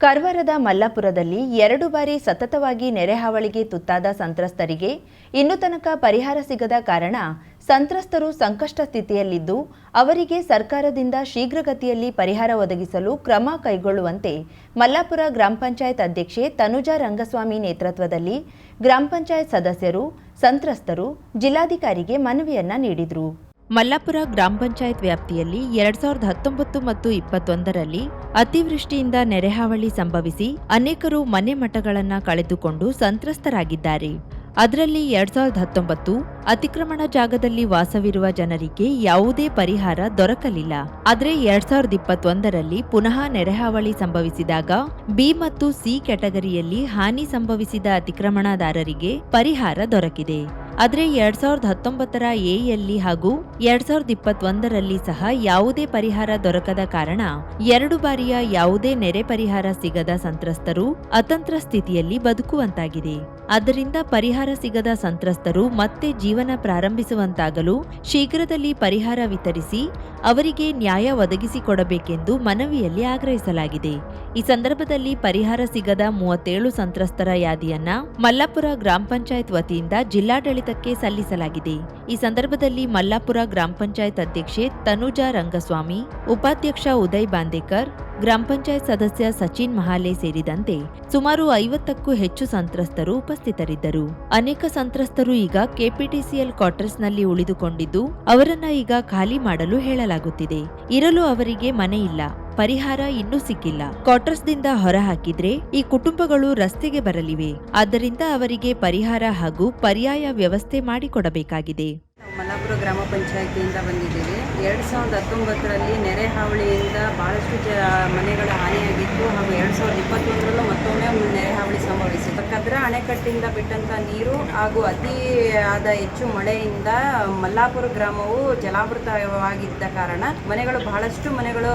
ಕರ್ವಾರದ ಮಲ್ಲಾಪುರದಲ್ಲಿ ಎರಡು ಬಾರಿ ಸತತವಾಗಿ ನೆರೆಹಾವಳಿಗೆ ತುತ್ತಾದ ಸಂತ್ರಸ್ತರಿಗೆ ಇನ್ನೂ ತನಕ ಪರಿಹಾರ ಸಿಗದ ಕಾರಣ ಸಂತ್ರಸ್ತರು ಸಂಕಷ್ಟ ಸ್ಥಿತಿಯಲ್ಲಿದ್ದು ಅವರಿಗೆ ಸರ್ಕಾರದಿಂದ ಶೀಘ್ರಗತಿಯಲ್ಲಿ ಪರಿಹಾರ ಒದಗಿಸಲು ಕ್ರಮ ಕೈಗೊಳ್ಳುವಂತೆ ಮಲ್ಲಾಪುರ ಗ್ರಾಮ ಪಂಚಾಯತ್ ಅಧ್ಯಕ್ಷೆ ತನುಜಾ ರಂಗಸ್ವಾಮಿ ನೇತೃತ್ವದಲ್ಲಿ ಗ್ರಾಮ ಪಂಚಾಯತ್ ಸದಸ್ಯರು, ಸಂತ್ರಸ್ತರು, ಜಿಲ್ಲಾಧಿಕಾರಿಗೆ ಮನವಿಯನ್ನ ನೀಡಿದರು. ಮಲ್ಲಾಪುರ ಗ್ರಾಮ ಪಂಚಾಯತ್ ವ್ಯಾಪ್ತಿಯಲ್ಲಿ ಎರಡ್ ಸಾವಿರದ ಹತ್ತೊಂಬತ್ತು ಮತ್ತು ಇಪ್ಪತ್ತೊಂದರಲ್ಲಿ ಅತಿವೃಷ್ಟಿಯಿಂದ ನೆರೆಹಾವಳಿ ಸಂಭವಿಸಿ ಅನೇಕರು ಮನೆ ಮಠಗಳನ್ನ ಕಳೆದುಕೊಂಡು ಸಂತ್ರಸ್ತರಾಗಿದ್ದಾರೆ. ಅದರಲ್ಲಿ ಎರಡ್ ಸಾವಿರದ ಹತ್ತೊಂಬತ್ತು ಅತಿಕ್ರಮಣ ಜಾಗದಲ್ಲಿ ವಾಸವಿರುವ ಜನರಿಗೆ ಯಾವುದೇ ಪರಿಹಾರ ದೊರಕಲಿಲ್ಲ. ಆದರೆ ಎರಡ್ ಸಾವಿರದ ಇಪ್ಪತ್ತೊಂದರಲ್ಲಿ ಪುನಃ ನೆರೆಹಾವಳಿ ಸಂಭವಿಸಿದಾಗ ಬಿ ಮತ್ತು ಸಿ ಕ್ಯಾಟಗರಿಯಲ್ಲಿ ಹಾನಿ ಸಂಭವಿಸಿದ ಅತಿಕ್ರಮಣದಾರರಿಗೆ ಪರಿಹಾರ ದೊರಕಿದೆ. ಆದರೆ ಎರಡ್ ಸಾವಿರದ ಹತ್ತೊಂಬತ್ತರ ಎಯಲ್ಲಿ ಹಾಗೂ ಎರಡ್ ಸಾವಿರದ ಇಪ್ಪತ್ತೊಂದರಲ್ಲಿ ಸಹ ಯಾವುದೇ ಪರಿಹಾರ ದೊರಕದ ಕಾರಣ ಎರಡು ಬಾರಿಯ ಯಾವುದೇ ನೆರೆ ಪರಿಹಾರ ಸಿಗದ ಸಂತ್ರಸ್ತರು ಅತಂತ್ರ ಸ್ಥಿತಿಯಲ್ಲಿ ಬದುಕುವಂತಾಗಿದೆ. ಅದರಿಂದ ಪರಿಹಾರ ಸಿಗದ ಸಂತ್ರಸ್ತರು ಮತ್ತೆ ಜೀವನ ಪ್ರಾರಂಭಿಸುವಂತಾಗಲು ಶೀಘ್ರದಲ್ಲಿ ಪರಿಹಾರ ವಿತರಿಸಿ ಅವರಿಗೆ ನ್ಯಾಯ ಒದಗಿಸಿಕೊಡಬೇಕೆಂದು ಮನವಿಯಲ್ಲಿ ಆಗ್ರಹಿಸಲಾಗಿದೆ. ಈ ಸಂದರ್ಭದಲ್ಲಿ ಪರಿಹಾರ ಸಿಗದ ಮೂವತ್ತೇಳು ಸಂತ್ರಸ್ತರ ಯಾದಿಯನ್ನ ಮಲ್ಲಾಪುರ ಗ್ರಾಮ ಪಂಚಾಯತ್ ವತಿಯಿಂದ ಜಿಲ್ಲಾಡಳಿತಕ್ಕೆ ಸಲ್ಲಿಸಲಾಗಿದೆ. ಈ ಸಂದರ್ಭದಲ್ಲಿ ಮಲ್ಲಾಪುರ ಗ್ರಾಮ ಪಂಚಾಯತ್ ಅಧ್ಯಕ್ಷೆ ತನುಜಾ ರಂಗಸ್ವಾಮಿ, ಉಪಾಧ್ಯಕ್ಷ ಉದಯ್ ಬಾಂದೇಕರ್, ಗ್ರಾಮ ಪಂಚಾಯತ್ ಸದಸ್ಯ ಸಚಿನ್ ಮಹಾಲೆ ಸೇರಿದಂತೆ ಸುಮಾರು ಐವತ್ತಕ್ಕೂ ಹೆಚ್ಚು ಸಂತ್ರಸ್ತರು ಉಪಸ್ಥಿತರಿದ್ದರು. ಅನೇಕ ಸಂತ್ರಸ್ತರು ಈಗ ಕೆಪಿಟಿಸಿಎಲ್ ಕ್ವಾರ್ಟರ್ಸ್ನಲ್ಲಿ ಉಳಿದುಕೊಂಡಿದ್ದು, ಅವರನ್ನ ಈಗ ಖಾಲಿ ಮಾಡಲು ಹೇಳಲಾಗುತ್ತಿದೆ. ಇರಲು ಅವರಿಗೆ ಮನೆ ಇಲ್ಲ. ಪರಿಹಾರ ಇನ್ನೂ ಸಿಕ್ಕಿಲ್ಲ. ಕ್ವಾರ್ಟರ್ಸ್ದಿಂದ ಹೊರಹಾಕಿದ್ರೆ ಈ ಕುಟುಂಬಗಳು ರಸ್ತೆಗೆ ಬರಲಿವೆ. ಆದ್ದರಿಂದ ಅವರಿಗೆ ಪರಿಹಾರ ಹಾಗೂ ಪರ್ಯಾಯ ವ್ಯವಸ್ಥೆ ಮಾಡಿಕೊಡಬೇಕಾಗಿದೆ. ಮಲ್ಲಾಪುರ ಗ್ರಾಮ ಪಂಚಾಯಿತಿಯಿಂದ ಬಂದಿದ್ದೀವಿ. ಎರಡು ಸಾವಿರದ ಹತ್ತೊಂಬತ್ತರಲ್ಲಿ ನೆರೆ ಹಾವಳಿಯಿಂದ ಬಹಳಷ್ಟು ಜ ಮನೆಗಳ ಹಾನಿಯಾಗಿತ್ತು ಹಾಗೂ ಎರಡು ಸಾವಿರದ ಇಪ್ಪತ್ತೊಂದರಲ್ಲೂ ಮತ್ತೊಮ್ಮೆ ಕದ್ರಾ ಅಣೆಕಟ್ಟಿಂದ ಬಿಟ್ಟಂಥ ನೀರು ಹಾಗೂ ಅತಿ ಆದ ಹೆಚ್ಚು ಮಳೆಯಿಂದ ಮಲ್ಲಾಪುರ ಗ್ರಾಮವು ಜಲಾವೃತವಾಗಿದ್ದ ಕಾರಣ ಮನೆಗಳು ಬಹಳಷ್ಟು ಮನೆಗಳು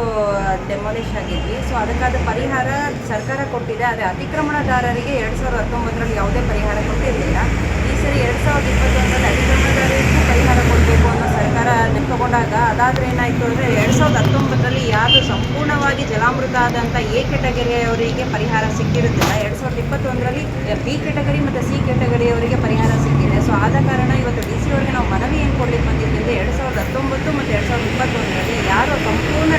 ಡೆಮಾಲಿಷ್ ಆಗಿದ್ವಿ. ಸೊ ಅದಕ್ಕಾದ ಪರಿಹಾರ ಸರ್ಕಾರ ಕೊಟ್ಟಿದೆ. ಆದರೆ ಅತಿಕ್ರಮಣದಾರರಿಗೆ ಎರಡು ಸಾವಿರದ ಹತ್ತೊಂಬತ್ತರಲ್ಲಿ ಯಾವುದೇ ಪರಿಹಾರ ಕೊಟ್ಟಿರಲಿಲ್ಲ. ಈ ಸರಿ ಎರಡು ಸಾವಿರದ ಇಪ್ಪತ್ತೊಂದರಲ್ಲಿ ಅತಿಕ್ರಮಣದಾರರಿಗೂ ಪರಿಹಾರ ಕೊಡಬೇಕು ಅನ್ನೋ ಸರ್ಕಾರ ತಗೊಂಡಾಗ ಅದಾದ್ರೆ ಏನಾಯಿತು ಅಂದರೆ ಎರಡು ಸಾವಿರದ ಹತ್ತೊಂಬತ್ತರಲ್ಲಿ ಯಾರು ಸಂಪೂರ್ಣವಾಗಿ ಜಲಾಮೃತ ಆದಂಥ ಎ ಕೆಟಗರಿಯವರಿಗೆ ಪರಿಹಾರ ಸಿಕ್ಕಿರುತ್ತಿಲ್ಲ. ಎರಡು ಸಾವಿರದ ಇಪ್ಪತ್ತೊಂದರಲ್ಲಿ ಬಿ ಕೆಟಗರಿ ಮತ್ತು ಸಿ ಕೆಟಗರಿಯವರಿಗೆ ಪರಿಹಾರ ಸಿಕ್ಕಿದೆ. ಸೊ, ಆದ ಕಾರಣ ಇವತ್ತು ಡಿ ಸಿ ಅವರಿಗೆ ನಾವು ಮನವಿ ಏನು ಕೊಡ್ಲಿಕ್ಕೆ ಬಂದಿದ್ದೀವಿ ಅಂದರೆ ಎರಡು ಸಾವಿರದ ಹತ್ತೊಂಬತ್ತು ಮತ್ತು ಎರಡು ಸಾವಿರದ ಇಪ್ಪತ್ತೊಂದರಲ್ಲಿ ಯಾರು ಸಂಪೂರ್ಣ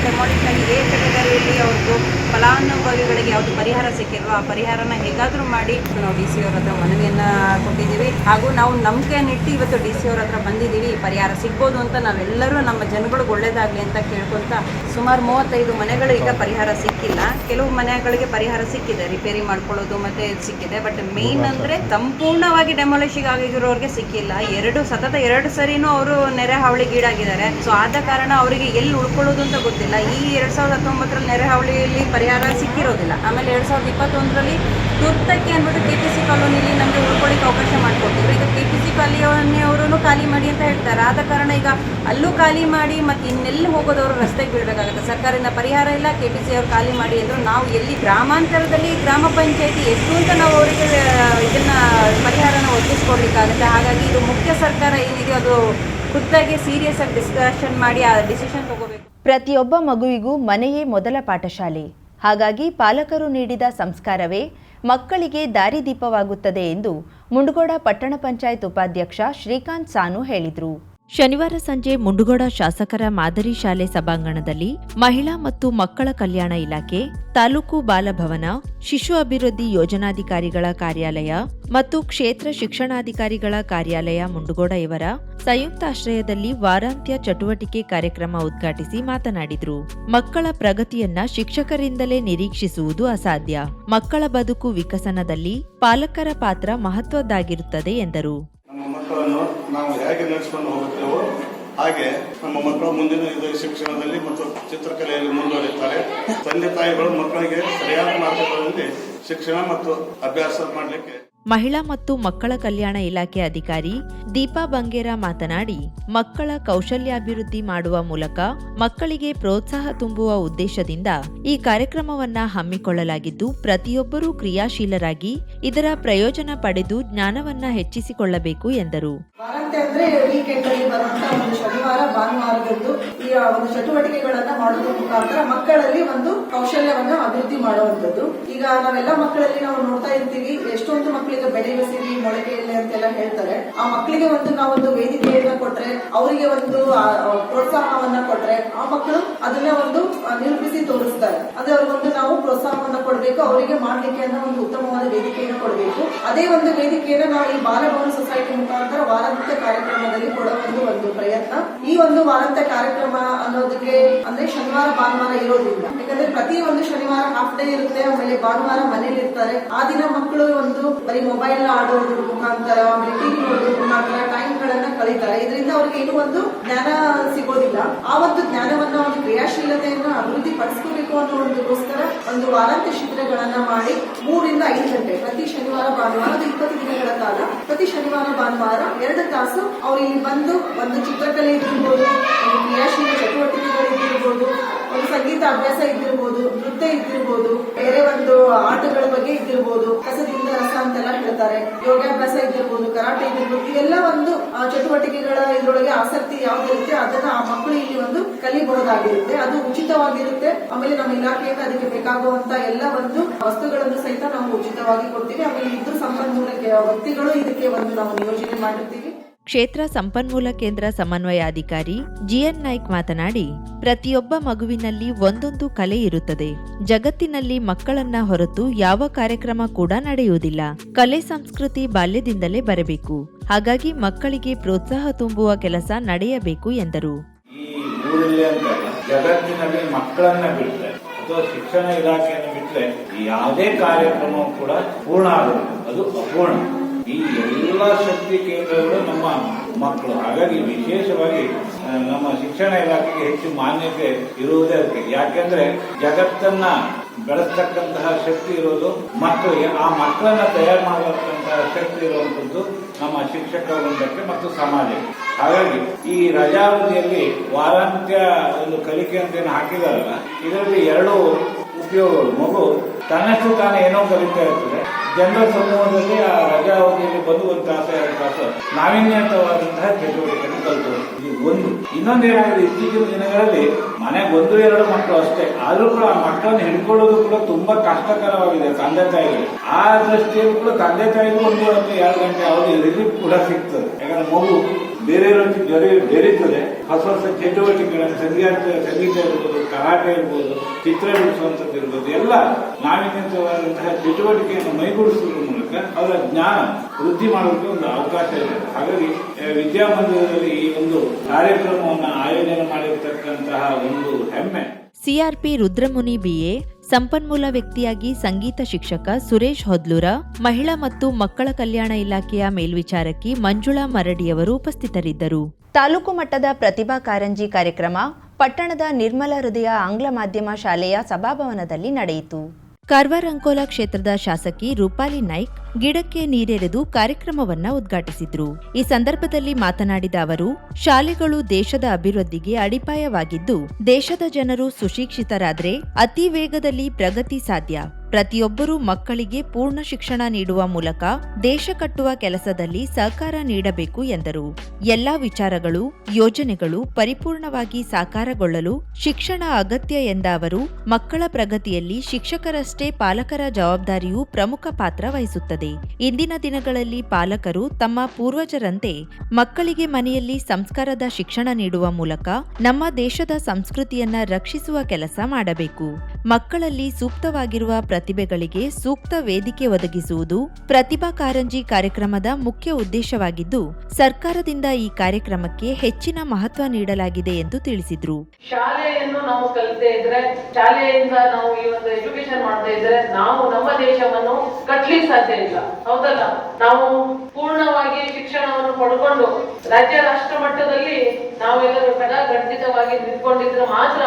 ಆಗಿ ಎ ಕೆಟಗರಿಯಲ್ಲಿ ಅವ್ರದ್ದು ಫಲಾನುಭವಿಗಳಿಗೆ ಯಾವುದು ಪರಿಹಾರ ಸಿಕ್ಕಿಲ್ವೋ ಆ ಪರಿಹಾರನ ಹೇಗಾದರೂ ಮಾಡಿ ನಾವು ಡಿ ಸಿ ಅವ್ರ ಹತ್ರ ಮನವಿಯನ್ನು ಕೊಟ್ಟಿದ್ದೀವಿ. ಹಾಗೂ ನಾವು ನಂಬಿಕೆಯನ್ನಿಟ್ಟು ಇವತ್ತು ಡಿ ಸಿ ಅವ್ರ ಹತ್ರ ಬಂದಿದ್ದೀವಿ. ಪರಿಹಾರ ಸಿಗ್ಬೋದು ಅಂತ ನಾವೆಲ್ಲರೂ ನಮ್ಮ ಜನಗಳಿಗೆ ಒಳ್ಳೇದಾಗಲಿ ಅಂತ ಕೇಳ್ಕೊಂತ ಸುಮಾರು ಮೂವತ್ತೈದು ಮನೆಗಳು ಈಗ ಪರಿಹಾರ ಸಿಕ್ಕಿಲ್ಲ. ಕೆಲವು ಮನೆಗಳಿಗೆ ಪರಿಹಾರ ಸಿಕ್ಕಿದೆ. ರಿಪೇರಿ ಮಾಡ್ಕೊಳ್ಳೋದು ಮತ್ತೆ ಸಿಕ್ಕಿದೆ. ಬಟ್ ಮೇನ್ ಅಂದರೆ ಸಂಪೂರ್ಣವಾಗಿ ಡೆಮಾಲಿಷಿಗೆ ಆಗಿರೋರಿಗೆ ಸಿಕ್ಕಿಲ್ಲ. ಎರಡು ಸತತ ಎರಡು ಸರಿನೂ ಅವರು ನೆರೆ ಹಾವಳಿಗೀಡಾಗಿದ್ದಾರೆ. ಸೊ ಆದ ಕಾರಣ ಅವರಿಗೆ ಎಲ್ಲಿ ಉಳ್ಕೊಳ್ಳೋದು ಅಂತ ಗೊತ್ತಿಲ್ಲ. ಈ ಎರಡ್ ಸಾವಿರದ ಹತ್ತೊಂಬತ್ತರಲ್ಲಿ ನೆರೆ ಹಾವಳಿಯಲ್ಲಿ ಪರಿಹಾರ ಸಿಕ್ಕಿರೋದಿಲ್ಲ. ಆಮೇಲೆ ಎರಡ್ ಸಾವಿರದ ಇಪ್ಪತ್ತೊಂದರಲ್ಲಿ ತುರ್ತಕ್ಕೆ ಅಂದ್ಬಿಟ್ಟು ಕೆ ಪಿ ಸಿ ಕಾಲೋನಿಲಿ ನಮಗೆ ಉಳ್ಕೊಳ್ಳಿಕ್ಕೆ ಅವಕಾಶ ಮಾಡಿಕೊಟ್ಟಿದ್ರು ಈಗ ಕೆ ಪಿ ಸಿ ಕಾಲೋನಿಯವರು ಖಾಲಿ ಮಾಡಿ ಅಂತ ಹೇಳ್ತಾರೆ. ಆದ ಕಾರಣ ಈಗ ಅಲ್ಲೂ ಖಾಲಿ ಮಾಡಿ ಮತ್ತು ಇನ್ನೆಲ್ಲಿ ಹೋಗೋದವರು ರಸ್ತೆಗೆ ಬೀಳಬೇಕಾಗುತ್ತೆ. ಸರ್ಕಾರದಿಂದ ಪರಿಹಾರ ಇಲ್ಲ ಕೆ ಪಿ ಸಿ ಅವರು ಖಾಲಿ ಮಾಡಿ ಅಂದರು ನಾವು ಎಲ್ಲಿ ಗ್ರಾಮಾಂತರದಲ್ಲಿ ಗ್ರಾಮ ಪಂಚಾಯತಿ ಎಷ್ಟು ಅಂತ ನಾವು ಅವರಿಗೆ ಇದನ್ನು, ಪರಿಹಾರನ ಒದಗಿಸ್ಕೊಡ್ಲಿಕ್ಕಾಗುತ್ತೆ. ಹಾಗಾಗಿ ಇದು ಮುಖ್ಯ ಸರ್ಕಾರ ಏನಿದೆ ಅದು ಖುದ್ದಾಗಿ ಸೀರಿಯಸ್ ಆಗಿ ಡಿಸ್ಕಷನ್ ಮಾಡಿ ಆ ಡಿಸಿಷನ್ ತಗೋಬೇಕು. ಪ್ರತಿಯೊಬ್ಬ ಮಗುವಿಗೂ ಮನೆಯೇ ಮೊದಲ ಪಾಠಶಾಲೆ. ಹಾಗಾಗಿ ಪಾಲಕರು ನೀಡಿದ ಸಂಸ್ಕಾರವೇ ಮಕ್ಕಳಿಗೆ ದಾರಿದೀಪವಾಗುತ್ತದೆ ಎಂದು ಮುಂಡಗೋಡ ಪಟ್ಟಣ ಪಂಚಾಯತ್ ಉಪಾಧ್ಯಕ್ಷ ಶ್ರೀಕಾಂತ್ ಸಾನು ಹೇಳಿದರು. ಶನಿವಾರ ಸಂಜೆ ಮುಂಡುಗೋಡ ಶಾಸಕರ ಮಾದರಿ ಶಾಲೆ ಸಭಾಂಗಣದಲ್ಲಿ ಮಹಿಳಾ ಮತ್ತು ಮಕ್ಕಳ ಕಲ್ಯಾಣ ಇಲಾಖೆ, ತಾಲೂಕು ಬಾಲಭವನ, ಶಿಶು ಅಭಿವೃದ್ಧಿ ಯೋಜನಾಧಿಕಾರಿಗಳ ಕಾರ್ಯಾಲಯ ಮತ್ತು ಕ್ಷೇತ್ರ ಶಿಕ್ಷಣಾಧಿಕಾರಿಗಳ ಕಾರ್ಯಾಲಯ ಮುಂಡುಗೋಡ ಇವರ ಸಂಯುಕ್ತಾಶ್ರಯದಲ್ಲಿ ವಾರಾಂತ್ಯ ಚಟುವಟಿಕೆ ಕಾರ್ಯಕ್ರಮ ಉದ್ಘಾಟಿಸಿ ಮಾತನಾಡಿದರು. ಮಕ್ಕಳ ಪ್ರಗತಿಯನ್ನ ಶಿಕ್ಷಕರಿಂದಲೇ ನಿರೀಕ್ಷಿಸುವುದು ಅಸಾಧ್ಯ. ಮಕ್ಕಳ ಬದುಕು ವಿಕಸನದಲ್ಲಿ ಪಾಲಕರ ಪಾತ್ರ ಮಹತ್ವದ್ದಾಗಿರುತ್ತದೆ ಎಂದರು. ಹೇಗೆ ನಡೆಸಿಕೊಂಡು ಹೋಗುತ್ತೇವೋ ಹಾಗೆ ನಮ್ಮ ಮಕ್ಕಳು ಮುಂದಿನ ಶಿಕ್ಷಣದಲ್ಲಿ ಮತ್ತು ಚಿತ್ರಕಲೆಯಲ್ಲಿ ಮುಂದುವರಿಯುತ್ತಾರೆ. ತಂದೆ ತಾಯಿಗಳು ಮಕ್ಕಳಿಗೆ ಸರಿಯಾದ ಮಾರ್ಗಗಳಲ್ಲಿ ಶಿಕ್ಷಣ ಮತ್ತು ಅಭ್ಯಾಸ ಮಾಡಲಿಕ್ಕೆ ಮಹಿಳಾ ಮತ್ತು ಮಕ್ಕಳ ಕಲ್ಯಾಣ ಇಲಾಖೆ ಅಧಿಕಾರಿ ದೀಪಾ ಬಂಗೇರ ಮಾತನಾಡಿ, ಮಕ್ಕಳ ಕೌಶಲ್ಯಾಭಿವೃದ್ಧಿ ಮಾಡುವ ಮೂಲಕ ಮಕ್ಕಳಿಗೆ ಪ್ರೋತ್ಸಾಹ ತುಂಬುವ ಉದ್ದೇಶದಿಂದ ಈ ಕಾರ್ಯಕ್ರಮವನ್ನ ಹಮ್ಮಿಕೊಳ್ಳಲಾಗಿದ್ದು, ಪ್ರತಿಯೊಬ್ಬರೂ ಕ್ರಿಯಾಶೀಲರಾಗಿ ಇದರ ಪ್ರಯೋಜನ ಪಡೆದು ಜ್ಞಾನವನ್ನ ಹೆಚ್ಚಿಸಿಕೊಳ್ಳಬೇಕು ಎಂದರು. ಮಕ್ಕಳಲ್ಲಿ ಒಂದು ಕೌಶಲ್ಯವನ್ನ ಅಭಿವೃದ್ಧಿ ಮಾಡುವಂತದ್ದು ಈಗ ನಾವೆಲ್ಲ ಮಕ್ಕಳಲ್ಲಿ ನಾವು ನೋಡ್ತಾ ಇರ್ತೀವಿ, ಎಷ್ಟೊಂದು ಮಕ್ಕಳಿಗೆ ಬೆಳೆಯುವ ಸಿರಿ, ಮೊಳಕೆ ಎಲೆ ಅಂತೆಲ್ಲ ಹೇಳ್ತಾರೆ. ಆ ಮಕ್ಕಳಿಗೆ ಒಂದು ನಾವೊಂದು ವೇದಿಕೆಯನ್ನ ಕೊಟ್ರೆ, ಅವರಿಗೆ ಒಂದು ಪ್ರೋತ್ಸಾಹವನ್ನ ಕೊಟ್ರೆ, ಆ ಮಕ್ಕಳು ಅದನ್ನ ಒಂದು ನಿರೂಪಿಸಿ ತೋರಿಸ್ತಾರೆ. ಅದೇ ಅವ್ರಿಗೊಂದು ನಾವು ಪ್ರೋತ್ಸಾಹವನ್ನ ಕೊಡಬೇಕು, ಅವರಿಗೆ ಮಾಡ್ಲಿಕ್ಕೆ ಅನ್ನೋ ಒಂದು ಉತ್ತಮವಾದ ವೇದಿಕೆಯನ್ನು ಕೊಡಬೇಕು. ಅದೇ ಒಂದು ವೇದಿಕೆಯನ್ನ ನಾವು ಈ ಬಾಲಭವನ ಸೊಸೈಟಿ ಮುಖಾಂತರ ವಾರಾಂತ್ಯ ಕಾರ್ಯಕ್ರಮದಲ್ಲಿ ಕೊಡುವ ಒಂದು ಒಂದು ಪ್ರಯತ್ನ. ಈ ಒಂದು ವಾರಾಂತ್ಯ ಕಾರ್ಯಕ್ರಮ ಅನ್ನೋದಕ್ಕೆ ಅಂದ್ರೆ ಶನಿವಾರ, ಭಾನುವಾರ ಇರೋದಿಲ್ಲ ಯಾಕಂದ್ರೆ ಪ್ರತಿ ಒಂದು ಶನಿವಾರ ಹಾಫ್ ಡೇ ಇರುತ್ತೆ, ಆಮೇಲೆ ಭಾನುವಾರ ಮನೇಲಿ ಇರ್ತಾರೆ ಆ ದಿನ ಮಕ್ಕಳು ಒಂದು ಬರೀ ಮೊಬೈಲ್ ಆಡೋದ್ರ ಮುಖಾಂತರ ಮೀಟಿಂಗ್ ನೋಡೋದ್ರ ಮುಖಾಂತರ ಟೈಮ್ ಗಳನ್ನ ಇದರಿಂದ ಅವ್ರಿಗೆ ಏನು ಒಂದು ಜ್ಞಾನ ಸಿಗೋದಿಲ್ಲ. ಆ ಒಂದು ಜ್ಞಾನವನ್ನ, ಒಂದು ಕ್ರಿಯಾಶೀಲತೆಯನ್ನ ಅಭಿವೃದ್ಧಿ ಪಡಿಸ್ಕೋಬೇಕು ಅನ್ನೋ ಒಂದಕ್ಕೋಸ್ಕರ ಒಂದು ವಾರಾಂತ್ಯ ಶಿಬಿರಗಳನ್ನ ಮಾಡಿ ಮೂರಿಂದ ಐದು ಗಂಟೆ ಪ್ರತಿ ಶನಿವಾರ, ಭಾನುವಾರ ಇಪ್ಪತ್ತು ದಿನಗಳ ಕಾಲ. ಪ್ರತಿ ಶನಿವಾರ, ಭಾನುವಾರ ಎರಡು ತಾಸು ಅವ್ರು ಇಲ್ಲಿ ಬಂದು ಒಂದು ಚಿತ್ರಕಲೆ ಇದ್ದಿರ್ಬೋದು, ಒಂದು ಕ್ರಿಯಾಶೀಲ ಚಟುವಟಿಕೆಗಳು ಇದ್ದಿರ್ಬೋದು ಒಂದು ಸಂಗೀತ ಅಭ್ಯಾಸ ಇದ್ದಿರ್ಬೋದು ನೃತ್ಯ ಇದ್ದಿರ್ಬೋದು ಬೇರೆ ಒಂದು ಆಟಗಳ ಬಗ್ಗೆ ಇದ್ದಿರ್ಬೋದು. ಕಸದಿಂದ ರಸ ಅಂತೆಲ್ಲ ಹೇಳ್ತಾರೆ. ಯೋಗಾಭ್ಯಾಸ ಇದ್ದಿರ್ಬೋದು, ಕರಾಟೆ ಇದ್ದಿರ್ಬೋದು, ಇವೆಲ್ಲ ಒಂದು ಚಟುವಟಿಕೆಗಳ ಇದರೊಳಗೆ ಆಸಕ್ತಿ ಯಾವ್ದಿರುತ್ತೆ ಅದನ್ನ ಆ ಮಕ್ಕಳು ಇಲ್ಲಿ ಒಂದು ಕಲಿಬಹುದಾಗಿರುತ್ತೆ. ಅದು ಉಚಿತವಾಗಿರುತ್ತೆ. ಆಮೇಲೆ ನಮ್ಮ ಇಲಾಖೆಯಿಂದ ಅದಕ್ಕೆ ಬೇಕಾಗುವಂತ ಎಲ್ಲ ಒಂದು ವಸ್ತುಗಳನ್ನು ಸಹಿತ ನಾವು ಉಚಿತವಾಗಿ ಕೊಡ್ತೀವಿ. ಆಮೇಲೆ ಇದ್ರ ಸಂಪನ್ಮೂಲಕ್ಕೆ ವ್ಯಕ್ತಿಗಳು ಇದಕ್ಕೆ ಒಂದು ನಾವು ನಿಯೋಜನೆ ಮಾಡಿರ್ತೀವಿ. ಕ್ಷೇತ್ರ ಸಂಪನ್ಮೂಲ ಕೇಂದ್ರ ಸಮನ್ವಯಾಧಿಕಾರಿ ಜಿಎನ್ ನಾಯ್ಕ್ ಮಾತನಾಡಿ, ಪ್ರತಿಯೊಬ್ಬ ಮಗುವಿನಲ್ಲಿ ಒಂದೊಂದು ಕಲೆ ಇರುತ್ತದೆ. ಜಗತ್ತಿನಲ್ಲಿ ಮಕ್ಕಳನ್ನ ಹೊರತು ಯಾವ ಕಾರ್ಯಕ್ರಮ ಕೂಡ ನಡೆಯುವುದಿಲ್ಲ. ಕಲೆ ಸಂಸ್ಕೃತಿ ಬಾಲ್ಯದಿಂದಲೇ ಬರಬೇಕು. ಹಾಗಾಗಿ ಮಕ್ಕಳಿಗೆ ಪ್ರೋತ್ಸಾಹ ತುಂಬುವ ಕೆಲಸ ನಡೆಯಬೇಕು ಎಂದರು. ಅಥವಾ ಶಿಕ್ಷಣ ಇಲಾಖೆಯನ್ನು ಬಿಟ್ಟರೆ ಯಾವುದೇ ಕಾರ್ಯಕ್ರಮವೂ ಕೂಡ ಪೂರ್ಣ ಆಗುತ್ತೆ ಅದು ಅಪೂರ್ಣ. ಈ ಎಲ್ಲ ಶಕ್ತಿ ಕೇಂದ್ರಗಳು ನಮ್ಮ ಮಕ್ಕಳು. ಹಾಗಾಗಿ ವಿಶೇಷವಾಗಿ ನಮ್ಮ ಶಿಕ್ಷಣ ಇಲಾಖೆಗೆ ಹೆಚ್ಚು ಮಾನ್ಯತೆ ಇರುವುದೇ ಅದಕ್ಕೆ. ಯಾಕೆಂದ್ರೆ ಜಗತ್ತನ್ನ ಬೆಳೆಸ್ತಕ್ಕಂತಹ ಶಕ್ತಿ ಇರೋದು ಮತ್ತು ಆ ಮಕ್ಕಳನ್ನ ತಯಾರು ಮಾಡತಕ್ಕಂತಹ ಶಕ್ತಿ ಇರುವಂತದ್ದು ನಮ್ಮ ಶಿಕ್ಷಕ ವೃಂದಕ್ಕೆ ಮತ್ತು ಸಮಾಜಕ್ಕೆ. ಹಾಗಾಗಿ ಈ ರಜಾವಧಿಯಲ್ಲಿ ವಾರಾಂತ್ಯ ಒಂದು ಕಲಿಕೆ ಅಂತ ಏನು ಹಾಕಿದಾರಲ್ಲ, ಇದರಲ್ಲಿ ಎರಡು ಉಪಯೋಗಗಳು. ಮಗು ತನ್ನಷ್ಟು ತಾನೇ ಏನೋ ಕಲಿತಾ ಇರ್ತದೆ ಜನರ ಸಮೂಹದಲ್ಲಿ ಆ ರಜಾ ಅವಧಿಯಲ್ಲಿ ಬಂದು ಒಂದು ತಾಸು ಎರಡು ತಾಸು ನಾವೀನ್ಯತವಾದಂತಹ ಚಟುವಟಿಕೆಯನ್ನು ಕಲಿತು ಒಂದು ಇನ್ನೊಂದೇನಾಗಿದೆ ಇತ್ತೀಚಿನ ದಿನಗಳಲ್ಲಿ ಮನೆಗೆ ಒಂದು, ಎರಡು ಮಕ್ಕಳು ಅಷ್ಟೇ. ಆದ್ರೂ ಕೂಡ ಆ ಮಕ್ಕಳನ್ನು ಹಿಡ್ಕೊಳ್ಳೋದು ಕೂಡ ತುಂಬಾ ಕಷ್ಟಕರವಾಗಿದೆ ತಂದೆ ತಾಯಿಗಳು ಆ ದೃಷ್ಟಿಯಲ್ಲಿ ಕೂಡ ತಂದೆ ತಾಯಿಗೂ ಒಂದು ಎರಡು ಗಂಟೆ ಅವಧಿ ರಿಲೀಫ್ ಕೂಡ ಸಿಗ್ತದೆ. ಯಾಕಂದ್ರೆ ಮಗು ಬೇರೆಯವರೊಂದಿಗೆ ಜೊತೆ ಬೆರೀತದೆ ಹೊಸ ಹೊಸ ಚಟುವಟಿಕೆಗಳನ್ನು ಸಂಗೀತ ಸಂಗೀತ ಇರ್ಬೋದು, ಕರಾಟೆ ಇರ್ಬೋದು, ಚಿತ್ರ ಬಿಡಿಸುವಂಥದ್ದು ಇರ್ಬೋದು, ಎಲ್ಲ ನಾವಿನ್ಯತವಾದಂತಹ ಚಟುವಟಿಕೆಯನ್ನು ಮೈಗೂಡಿಸುವುದರ ಮೂಲಕ ಅವರ ಜ್ಞಾನ ವೃದ್ಧಿ ಮಾಡೋದಕ್ಕೆ ಒಂದು ಅವಕಾಶ ಇದೆ. ಹಾಗಾಗಿ ವಿದ್ಯಾಮಂದಿರದಲ್ಲಿ ಈ ಒಂದು ಕಾರ್ಯಕ್ರಮವನ್ನು ಆಯೋಜನೆ ಮಾಡಿರ್ತಕ್ಕಂತಹ ಒಂದು ಹೆಮ್ಮೆ. ಸಿಆರ್ಪಿ ರುದ್ರಮುನಿ ಬಿಎ ಸಂಪನ್ಮೂಲ ವ್ಯಕ್ತಿಯಾಗಿ ಸಂಗೀತ ಶಿಕ್ಷಕ ಸುರೇಶ್ ಹೊದ್ಲೂರ, ಮಹಿಳಾ ಮತ್ತು ಮಕ್ಕಳ ಕಲ್ಯಾಣ ಇಲಾಖೆಯ ಮೇಲ್ವಿಚಾರಕಿ ಮಂಜುಳಾ ಮರಡಿಯವರು ಉಪಸ್ಥಿತರಿದ್ದರು. ತಾಲೂಕು ಮಟ್ಟದ ಪ್ರತಿಭಾ ಕಾರಂಜಿ ಕಾರ್ಯಕ್ರಮ ಪಟ್ಟಣದ ನಿರ್ಮಲ ಹೃದಯ ಆಂಗ್ಲ ಮಾಧ್ಯಮ ಶಾಲೆಯ ಸಭಾಭವನದಲ್ಲಿ ನಡೆಯಿತು. ಕಾರವಾರ ಅಂಕೋಲಾ ಕ್ಷೇತ್ರದ ಶಾಸಕಿ ರೂಪಾಲಿ ನಾಯ್ಕ್ ಗಿಡಕ್ಕೆ ನೀರೆರೆದು ಕಾರ್ಯಕ್ರಮವನ್ನ ಉದ್ಘಾಟಿಸಿದ್ರು. ಈ ಸಂದರ್ಭದಲ್ಲಿ ಮಾತನಾಡಿದ ಅವರು, ಶಾಲೆಗಳು ದೇಶದ ಅಭಿವೃದ್ಧಿಗೆ ಅಡಿಪಾಯವಾಗಿದ್ದು, ದೇಶದ ಜನರು ಸುಶಿಕ್ಷಿತರಾದರೆ ಅತಿ ವೇಗದಲ್ಲಿ ಪ್ರಗತಿ ಸಾಧ್ಯ. ಪ್ರತಿಯೊಬ್ಬರೂ ಮಕ್ಕಳಿಗೆ ಪೂರ್ಣ ಶಿಕ್ಷಣ ನೀಡುವ ಮೂಲಕ ದೇಶ ಕಟ್ಟುವ ಕೆಲಸದಲ್ಲಿ ಸಹಕಾರ ನೀಡಬೇಕು ಎಂದರು. ಎಲ್ಲಾ ವಿಚಾರಗಳು, ಯೋಜನೆಗಳು ಪರಿಪೂರ್ಣವಾಗಿ ಸಾಕಾರಗೊಳ್ಳಲು ಶಿಕ್ಷಣ ಅಗತ್ಯ ಎಂದ ಅವರು, ಮಕ್ಕಳ ಪ್ರಗತಿಯಲ್ಲಿ ಶಿಕ್ಷಕರಷ್ಟೇ ಪಾಲಕರ ಜವಾಬ್ದಾರಿಯೂ ಪ್ರಮುಖ ಪಾತ್ರ ವಹಿಸುತ್ತದೆ. ಇಂದಿನ ದಿನಗಳಲ್ಲಿ ಪಾಲಕರು ತಮ್ಮ ಪೂರ್ವಜರಂತೆ ಮಕ್ಕಳಿಗೆ ಮನೆಯಲ್ಲಿ ಸಂಸ್ಕಾರದ ಶಿಕ್ಷಣ ನೀಡುವ ಮೂಲಕ ನಮ್ಮ ದೇಶದ ಸಂಸ್ಕೃತಿಯನ್ನ ರಕ್ಷಿಸುವ ಕೆಲಸ ಮಾಡಬೇಕು. ಮಕ್ಕಳಲ್ಲಿ ಸೂಕ್ತವಾಗಿರುವ ಪ್ರತಿಭೆಗಳಿಗೆ ಸೂಕ್ತ ವೇದಿಕೆ ಒದಗಿಸುವುದು ಪ್ರತಿಭಾ ಕಾರಂಜಿ ಕಾರ್ಯಕ್ರಮದ ಮುಖ್ಯ ಉದ್ದೇಶವಾಗಿದ್ದು, ಸರ್ಕಾರದಿಂದ ಈ ಕಾರ್ಯಕ್ರಮಕ್ಕೆ ಹೆಚ್ಚಿನ ಮಹತ್ವ ನೀಡಲಾಗಿದೆ ಎಂದು ತಿಳಿಸಿದ್ರು. ಶಾಲೆಯನ್ನು ನಾವು ಕಲಿತೇ ಇದ್ರೆ, ಶಾಲೆಯಿಂದ ನಾವು ಈ ಒಂದು ಎಜುಕೇಶನ್ ಮಾಡ್ತಾ ಇದ್ರೆ ನಾವು ನಮ್ಮ ದೇಶವನ್ನು ಕಟ್ಟಲಿಕ್ಕೆ ಸಾಧ್ಯ ಇಲ್ಲ. ಹೌದಲ್ಲ? ನಾವು ಪೂರ್ಣವಾಗಿ ಶಿಕ್ಷಣವನ್ನು ಪಡ್ಕೊಂಡು ರಾಜ್ಯ ರಾಷ್ಟ್ರ ಮಟ್ಟದಲ್ಲಿ ನಾವೆಲ್ಲರೂ ಖಡಾಖಂಡಿತವಾಗಿ ನಿಂತ್ಕೊಂಡಿದ್ರೆ ಮಾತ್ರ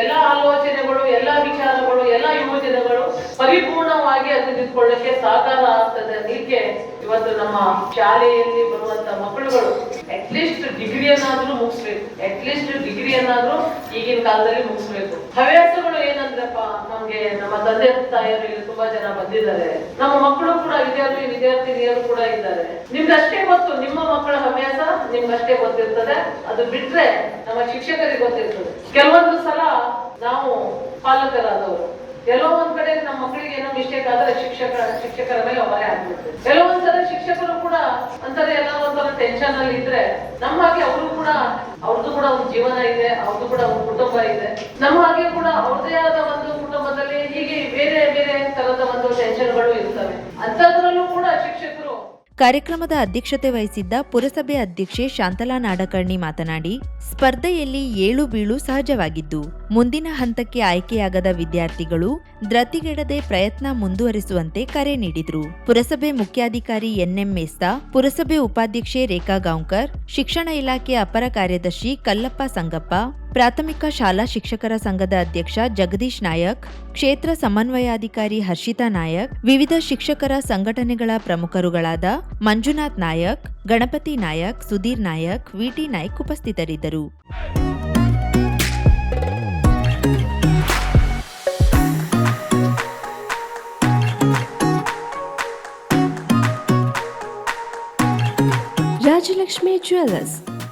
ಎಲ್ಲ ಆಲೋಚನೆಗಳು, ಎಲ್ಲ ವಿಚಾರಗಳು, ಎಲ್ಲ ಯೋಜನೆಗಳು ಪರಿಪೂರ್ಣವಾಗಿ ಅದು ನಿಂತ್ಕೊಳ್ಳಕ್ಕೆ ಸಹಕಾರ ಆಗ್ತದೆ ಅದಕ್ಕೆ ಇವತ್ತು ನಮ್ಮ ಶಾಲೆಯಲ್ಲಿ ಬರುವಂತ ಮಕ್ಕಳುಗಳು ಅಟ್ಲೀಸ್ಟ್ ಡಿಗ್ರಿಯನ್ನಾದ್ರೂ ಮುಗಿಸ್ಬೇಕು. ಅಟ್ಲೀಸ್ಟ್ ಡಿಗ್ರಿಯನ್ನಾದ್ರೂ ಈಗಿನ ಕಾಲದಲ್ಲಿ ಮುಗಿಸ್ಬೇಕು. ಹವ್ಯಾಸಗಳು ಏನಂದ್ರಪ್ಪ? ನಮ್ಗೆ ನಮ್ಮ ತಂದೆ ತಾಯಿಯರು ಇಲ್ಲಿ ತುಂಬಾ ಜನ ಬಂದಿದ್ದಾರೆ. ನಮ್ಮ ಮಕ್ಕಳು ಕೂಡ ವಿದ್ಯಾರ್ಥಿ ವಿದ್ಯಾರ್ಥಿನಿಯರು ಕೂಡ ಇದ್ದಾರೆ. ನಿಮ್ಗಷ್ಟೇ ಗೊತ್ತು, ನಿಮ್ಮ ಮಕ್ಕಳ ಹವ್ಯಾಸ ನಿಮ್ಗಷ್ಟೇ ಗೊತ್ತಿರ್ತದೆ. ಅದು ಬಿಟ್ರೆ ನಮ್ಮ ಶಿಕ್ಷಕರಿಗೆ ಗೊತ್ತಿರ್ತದೆ. ಕೆಲವೊಂದು ಸಲ ನಾವು ಪಾಲಕರಾದವರು. ಕೆಲವೊಂದ್ ಕಡೆ ನಮ್ಮ ಮಕ್ಕಳಿಗೆ ಏನೋ ಮಿಸ್ಟೇಕ್ ಆದ್ರೆ ಶಿಕ್ಷಕ, ಶಿಕ್ಷಕರ ಮೇಲೆ ಹೊರೆ ಆಗ್ಬಿಡುತ್ತೆ. ಕೆಲವೊಂದ್ಸಲ ಶಿಕ್ಷಕರು ಕೂಡ ಅಂತಾರೆ ಎಲ್ಲ ಒಂಥರ ಟೆನ್ಷನ್ ಅಲ್ಲಿ ಇದ್ರೆ ನಮ್ಮ ಹಾಗೆ ಅವರು ಕೂಡ ಅವ್ರದ್ದು ಕೂಡ ಒಂದು ಜೀವನ ಇದೆ ಅವ್ರದ್ದು ಕೂಡ ಒಂದು ಕುಟುಂಬ ಇದೆ. ನಮ್ಮ ಹಾಗೆ ಕೂಡ ಅವ್ರದೇ ಆದ ಒಂದು ಕುಟುಂಬದಲ್ಲಿ ಹೀಗೆ ಬೇರೆ ಬೇರೆ ತರದ ಒಂದು ಟೆನ್ಷನ್ಗಳು ಇರ್ತವೆ. ಅಂತದ್ರಲ್ಲೂ ಕೂಡ ಶಿಕ್ಷಕರು ಕಾರ್ಯಕ್ರಮದ ಅಧ್ಯಕ್ಷತೆ ವಹಿಸಿದ್ದ ಪುರಸಭೆ ಅಧ್ಯಕ್ಷೆ ಶಾಂತಲಾ ನಾಡಕರ್ಣಿ ಮಾತನಾಡಿ, ಸ್ಪರ್ಧೆಯಲ್ಲಿ ಏಳು ಬೀಳು ಸಹಜವಾಗಿದ್ದು, ಮುಂದಿನ ಹಂತಕ್ಕೆ ಆಯ್ಕೆಯಾಗದ ವಿದ್ಯಾರ್ಥಿಗಳು ದ್ರತಿಗೆಡದೆ ಪ್ರಯತ್ನ ಮುಂದುವರಿಸುವಂತೆ ಕರೆ ನೀಡಿದರು. ಪುರಸಭೆ ಮುಖ್ಯಾಧಿಕಾರಿ ಎನ್ಎಂ ಮೇಸ್ತಾ, ಪುರಸಭೆ ಉಪಾಧ್ಯಕ್ಷೆ ರೇಖಾ ಗಾಂವ್ಕರ್, ಶಿಕ್ಷಣ ಇಲಾಖೆ ಅಪರ ಕಾರ್ಯದರ್ಶಿ ಕಲ್ಲಪ್ಪ ಸಂಗಪ್ಪ ಪ್ರಾಥಮಿಕ ಶಾಲಾ ಶಿಕ್ಷಕರ ಸಂಘದ ಅಧ್ಯಕ್ಷ ಜಗದೀಶ್ ನಾಯಕ್ ಕ್ಷೇತ್ರ ಸಮನ್ವಯಾಧಿಕಾರಿ ಹರ್ಷಿತಾ ನಾಯಕ್ ವಿವಿಧ ಶಿಕ್ಷಕರ ಸಂಘಟನೆಗಳ ಪ್ರಮುಖರುಗಳಾದ ಮಂಜುನಾಥ್ ನಾಯಕ್ ಗಣಪತಿ ನಾಯಕ್ ಸುಧೀರ್ ನಾಯಕ್ ವಿಟಿ ನಾಯ್ಕ್ ಉಪಸ್ಥಿತರಿದ್ದರು. Rajalakshmi Jewelers,